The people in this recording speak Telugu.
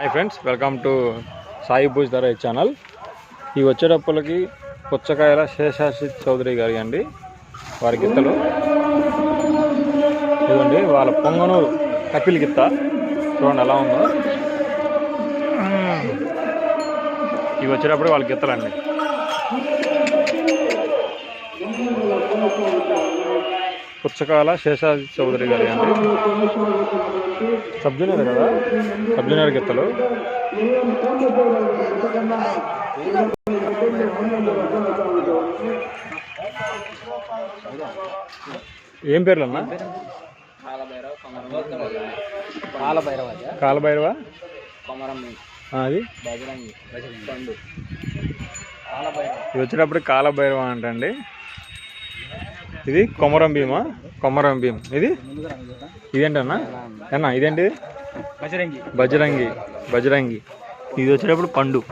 Hi friends welcome to Sai Bhuj ధర ఛానల్ ఇవి వచ్చేటప్పటికి పుచ్చకాయల శేషాసి చౌదరి గారి అండి వారి గిత్తలు. ఇదిగోండి వాళ్ళ పొంగనూరు కపిల్ గిత్త. చూడండి ఎలా ఉందో. ఇవి వచ్చేటప్పుడు వాళ్ళ గిత్తలండి. పుచ్చకాల శేషాది చౌదరి గారి అండి సబ్ జూనియర్ కదా? సబ్ జూనియర్ గిత్తలు. ఏం పేర్లు అన్న కాలభైరవ. కాలభైరవ అది? కాలభైరవ ఇది వచ్చేటప్పుడు కాలభైరవ అంటండి. ఇది కొమరం భీమా? కొమరం భీమ్. ఇది? ఇదేంటన్నా? అన్న ఇదేంటి బజరంగి. బజరంగి. బజరంగి. ఇది వచ్చేటప్పుడు పండు.